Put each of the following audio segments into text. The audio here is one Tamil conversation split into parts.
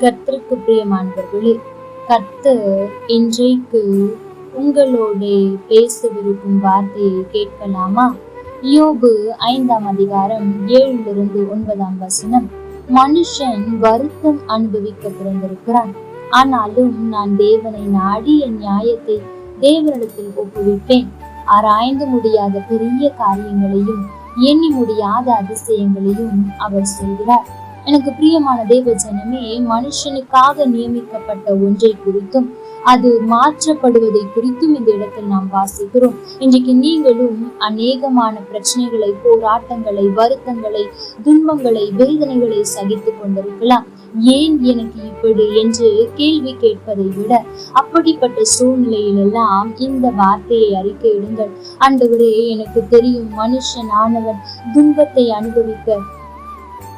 கர்த்தருக்கு பிரியமானவர்களே கர்த்தர் இன்றைக்கு உங்களோட பேசவிருக்கும் வார்த்தையை கேட்கலாமா? யோபு ஐந்தாம் அதிகாரம் ஏழிலிருந்து ஒன்பதாம் வசனம். மனுஷன் வருத்தம் அனுபவிக்க பிறந்திருக்கிறான். ஆனாலும் நான் தேவனை நாடி என் நியாயத்தை தேவனிடத்தில் ஒப்புவிப்பேன். ஆராய்ந்து முடியாத பெரிய காரியங்களையும் எண்ணி முடியாத அதிசயங்களையும் அவர் செய்கிறார். எனக்கு பிரியமான தேவ ஜனமே மனுஷனுக்காக நியமிக்கப்பட்ட ஒன்றை குறித்தும் அது மாற்றப்படுவதை குறித்தும் இந்த இடத்தில் நாம் வாசிக்கிறோம். இன்றைக்கு நீங்களும் அநேகமான பிரச்சனைகளை போராட்டங்களை வருத்தங்களை துன்பங்களை வேதனைகளை சகித்து கொண்டிருக்கலாம். ஏன் எனக்கு இப்படி என்று கேள்வி கேட்பதை விட அப்படிப்பட்ட சூழ்நிலையிலெல்லாம் இந்த வார்த்தையை அறிக்கையிடுங்கள் ஆண்டவரே எனக்கு தெரியும் மனுஷன் ஆனவன் துன்பத்தை அனுபவிக்க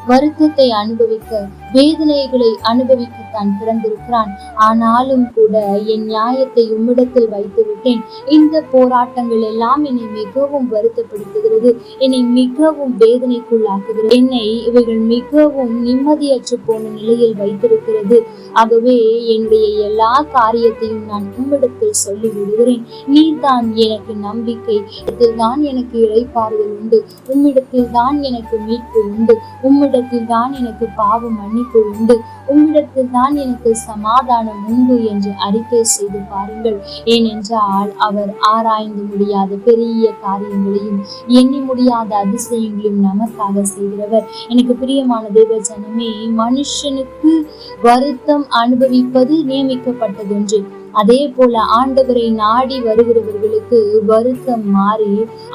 வருத்தத்தை அனுபவிக்க வேதனைகளை அனுபவிக்கத்தான் பிறந்திருக்கிறான். ஆனாலும் கூட என் நியாயத்தை உம்மிடத்தில் வைத்து விட்டேன் இந்த போராட்டங்கள் எல்லாம் என்னை மிகவும் வருத்தப்படுத்துகிறது. என்னை மிகவும் வேதனைக்குள்ளாக்குகிறது. என்னை இவைகள் மிகவும் நிம்மதியற்று போன நிலையில் வைத்திருக்கிறது. ஆகவே என்னுடைய எல்லா காரியத்தையும் நான் உம்மிடத்தில் சொல்லி விடுகிறேன் நீர்தான் எனக்கு நம்பிக்கை. தான் எனக்கு இழைப்பாறுதல் உண்டு. உம்மிடத்தில் தான் எனக்கு மீட்பு உண்டு. உம்மிடத்தில் தான் எனக்கு பாவம் அணி மன்னிப்பு உண்டு உம்மிடத்தில் தான் எனக்கு சமாதானம் உண்டு என்று அறிக்கை செய்து பாருங்கள். ஏனென்றால் அவர் ஆராய்ந்து முடியாத பெரிய காரியங்களையும் எண்ணி முடியாத அதிசயங்களையும் நமக்காக செய்கிறவர். எனக்கு பிரியமான தேவ ஜனமே மனுஷனுக்கு வருத்தம் அனுபவிப்பது நியமிக்கப்பட்டது ஒன்று அதே போல ஆண்டவரை நாடி வருகிறவர்கள் வருகிறவர்களுக்கு வருத்தம் மாறி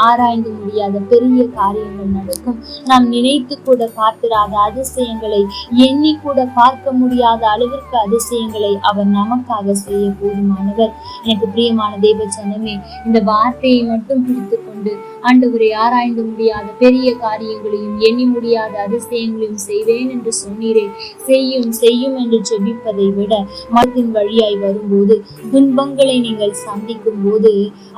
ஆராய்ந்து முடியாத பெரிய காரியங்கள் நடக்கும். நாம் நினைத்து கூட பார்த்திராத அதிசயங்களை எண்ணி கூட பார்க்க முடியாத அளவிற்கு அதிசயங்களை அவர் நமக்காக செய்ய போதுமானவர். எனக்கு பிரியமான தேவ ஜனமே இந்த வார்த்தையை மட்டும் பிடித்து கொண்டு ஆண்டவரை ஆராய்ந்து முடியாத பெரிய காரியங்களையும் எண்ணி முடியாத அதிசயங்களையும் செய்வேன் என்று சொன்னீரே. செய்யும் செய்யும் என்று ஜெபிப்பதை விட மதத்தின் வழியாய் வரும்போது துன்பங்களை நீங்கள் சந்திக்கும் போது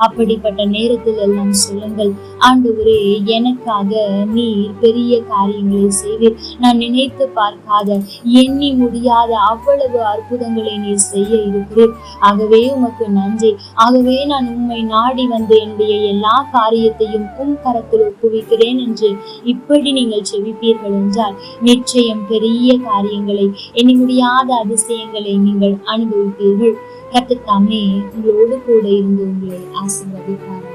அப்படிப்பட்ட நேரத்தில் எல்லாம் சொல்லுங்கள் ஆண்டவரே எனக்காக நீர் பெரிய காரியங்களை செய்வீர். நான் நினைத்து பார்க்காத எண்ணி முடியாத அவ்வளவு அற்புதங்களை நீர் செய்ய இருக்கிறீர். ஆகவே உமக்கு நன்றி. ஆகவே நான் உண்மை நாடி வந்து என்னுடைய எல்லா காரியத்தையும் உம் கரத்தில் ஒப்புவிக்கிறேன் என்று இப்படி நீங்கள் செவிப்பீர்கள் என்றால் நிச்சயம் பெரிய காரியங்களை எண்ணி முடியாத அதிசயங்களை நீங்கள் அனுபவிப்பீர்கள். கத்துத்தாமே உங்களோடு கூட இருந்து உங்களை ஆசீர்வதிப்பார்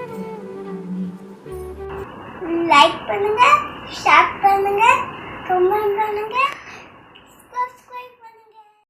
லைக் பண்ணுங்க ஷேர் பண்ணுங்க கமெண்ட் பண்ணுங்க.